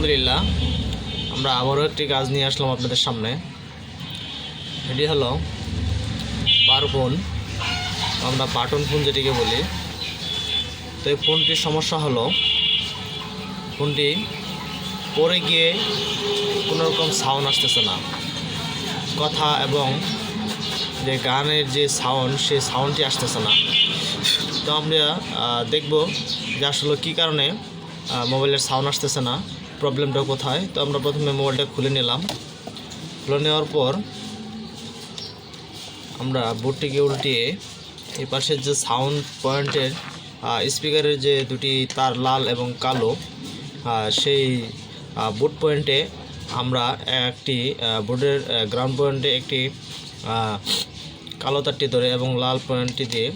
আলহামদুলিল্লাহ, আমরা আবারও একটি কাজ নিয়ে আসলাম আপনাদের সামনে। এটি হলো পার ফোন। আমরা পাটন ফোন যেটিকে বলি। তো এই ফোনটির সমস্যা হলো, ফোনটি পরে গিয়ে কোনো রকম সাউন্ড আসতেছে না। কথা এবং যে গানের যে সাউন্ড সেই সাউন্ডটি আসতেছে না। তো আমরা দেখব যে আসলে কী কারণে মোবাইলের সাউন্ড আসতেছে না। প্রবলেমটা কোথায়? তো আমরা প্রথমে মোবাইলটা খুলে নিলাম। খুলে নেওয়ার পর আমরা বোর্ডটিকে উল্টিয়ে এই পাশের যে সাউন্ড পয়েন্টের স্পিকারের যে দুটি তার লাল এবং কালো সেই বুট পয়েন্টে আমরা একটি বোর্ডের গ্রাউন্ড পয়েন্টে একটি কালো তারটি ধরে এবং লাল পয়েন্টটি দিয়ে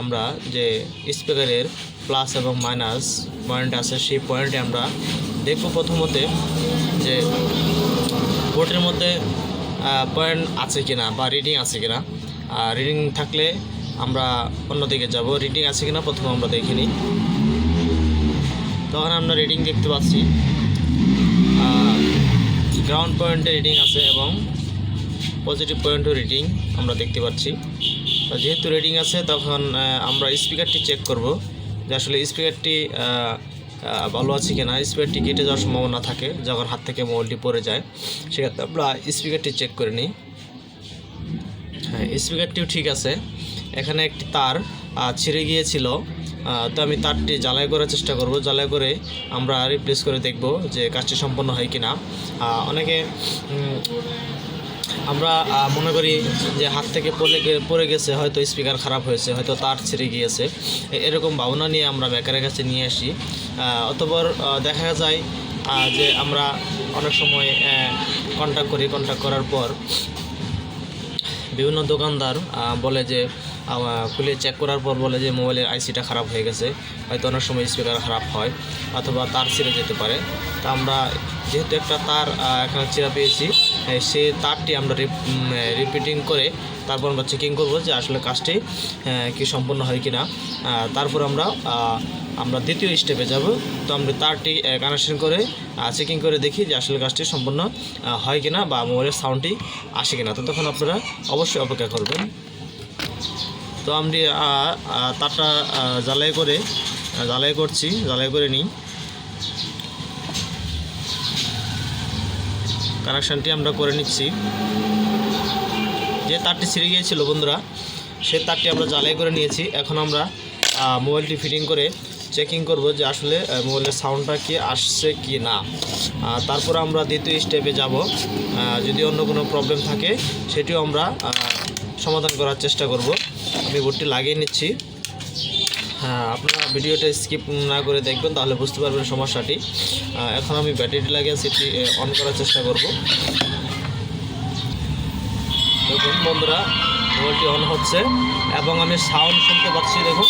আমরা যে স্পিকারের প্লাস এবং মাইনাস পয়েন্ট আছে, সেই পয়েন্টে আমরা দেখব প্রথমতে যে বোর্ডের মধ্যে পয়েন্ট আছে কিনা বা রিডিং আছে কিনা। রিডিং থাকলে আমরা অন্যদিকে যাব। রিডিং আছে কিনা প্রথমে আমরা দেখে নিই। তখন আমরা রিডিং দেখতে পাচ্ছি গ্রাউন্ড পয়েন্টে রিডিং আছে এবং পজিটিভ পয়েন্টও রিডিং আমরা দেখতে পাচ্ছি। যেহেতু রিডিং আছে তখন আমরা স্পিকারটি চেক করব যে আসলে স্পিকারটি ভালো আছে কি না স্পিকারটি কেটে যাওয়ার সম্ভাবনা থাকে যখন হাত থেকে মোবাইলটি পড়ে যায়। সেক্ষেত্রে আমরা স্পিকারটি চেক করে নিই। হ্যাঁ স্পিকারটিও ঠিক আছে। এখানে একটি তার ছিঁড়ে গিয়েছিল। তো আমি তারটি জ্বালাই করার চেষ্টা করব। জ্বালাই করে আমরা রিপ্লেস করে দেখব যে কাজটি সম্পন্ন হয় কিনা। আহ, অনেকে আমরা মনে করি যে হাত থেকে পড়ে পড়ে গেছে, হয়তো স্পিকার খারাপ হয়েছে, হয়তো তার ছিঁড়ে গিয়েছে। এরকম ভাবনা নিয়ে আমরা বেকারের কাছে নিয়ে আসি। অতপর দেখা যায় যে আমরা অনেক সময় কন্ট্যাক্ট করি। কন্ট্যাক্ট করার পর বিভিন্ন দোকানদার বলে যে খুলে চেক করার পর বলে যে, মোবাইলের আইসিটা খারাপ হয়ে গেছে। হয়তো অনেক সময় স্পিকার খারাপ হয়, অথবা তার ছিঁড়ে যেতে পারে। তা আমরা যেহেতু একটা তার এখানে চিরা পেয়েছি সে তারটি আমরা রিপিটিং করে তারপর আমরা চেকিং করব যে আসলে কাজটি কি সম্পূর্ণ হয় কি না তারপর আমরা আমরা দ্বিতীয় স্টেপে যাব। তো আমরা তারটি কানেকশন করে চেকিং করে দেখি যে আসলে কাজটি সম্পূর্ণ হয় কিনা বা মোবাইলের সাউন্ডটি আসে কিনা। তো তখন আপনারা অবশ্যই অপেক্ষা করবেন। তো আমি তারটা জ্বালাই করে জ্বালাই করছি জ্বালাই করে নিই। কানেকশানটি আমরা করে নিচ্ছি। যে তারটি ছিঁড়ে গিয়েছিল বন্ধুরা সে তারটি আমরা জ্বালাই করে নিয়েছি। এখন আমরা মোবাইলটি ফিটিং করে চেকিং করব যে আসলে মোবাইলের সাউন্ডটা কি, আসছে কি না। তারপর আমরা দ্বিতীয় স্টেপে যাব। যদি অন্য কোনো প্রবলেম থাকে, সেটিও আমরা সমাধান করার চেষ্টা করব। আমি বোর্ডটি লাগিয়ে নিচ্ছি। হ্যাঁ আপনারা ভিডিওটা স্কিপ না করে দেখবেন, তাহলে বুঝতে পারবেন সমস্যাটি। এখন আমি ব্যাটারিটি লাগিয়ে সেটি অন করার চেষ্টা করব। দেখুন বন্ধুরা, মোবাইলটি অন হচ্ছে, এবং আমি সাউন্ড শুনতে পাচ্ছি, দেখুন।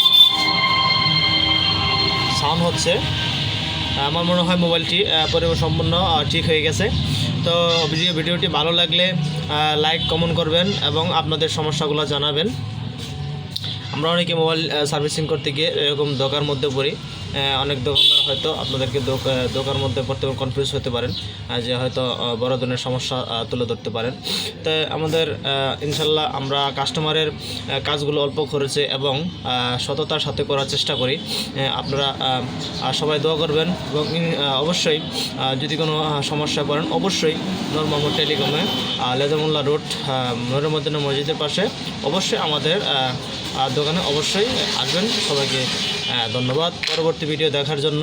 সাউন্ড হচ্ছে। আমার মনে হয় মোবাইলটি সম্পূর্ণ ঠিক হয়ে গেছে। তো ভিডিও ভিডিওটি ভালো লাগলে লাইক কমেন্ট করবেন, এবং আপনাদের সমস্যাগুলো জানাবেন। আমরা অনেকে মোবাইল সার্ভিসিং করতে গিয়ে এরকম দোকার মধ্যে পড়ি। অনেক দোকানদার হয়তো আপনাদেরকে দোক- দোকার মধ্যে পড়তে কনফিউজ হতে পারেন যে হয়তো বড় ধরনের সমস্যা তুলে ধরতে পারেন। তো আমাদের ইনশাল্লাহ আমরা কাস্টমারের কাজগুলো অল্প খরচে এবং সততার সাথে করার চেষ্টা করি। আপনারা সবাই দোয়া করবেন এবং অবশ্যই যদি কোনো সমস্যায় পড়েন, অবশ্যই নূর মোহাম্মদ টেলিকমে লেজামুল্লাহ রোড নরেমদ্দিনা মসজিদের পাশে অবশ্যই আমাদের দোকানে অবশ্যই আসবেন। সবাইকে ধন্যবাদ। পরবর্তী ভিডিও দেখার জন্য।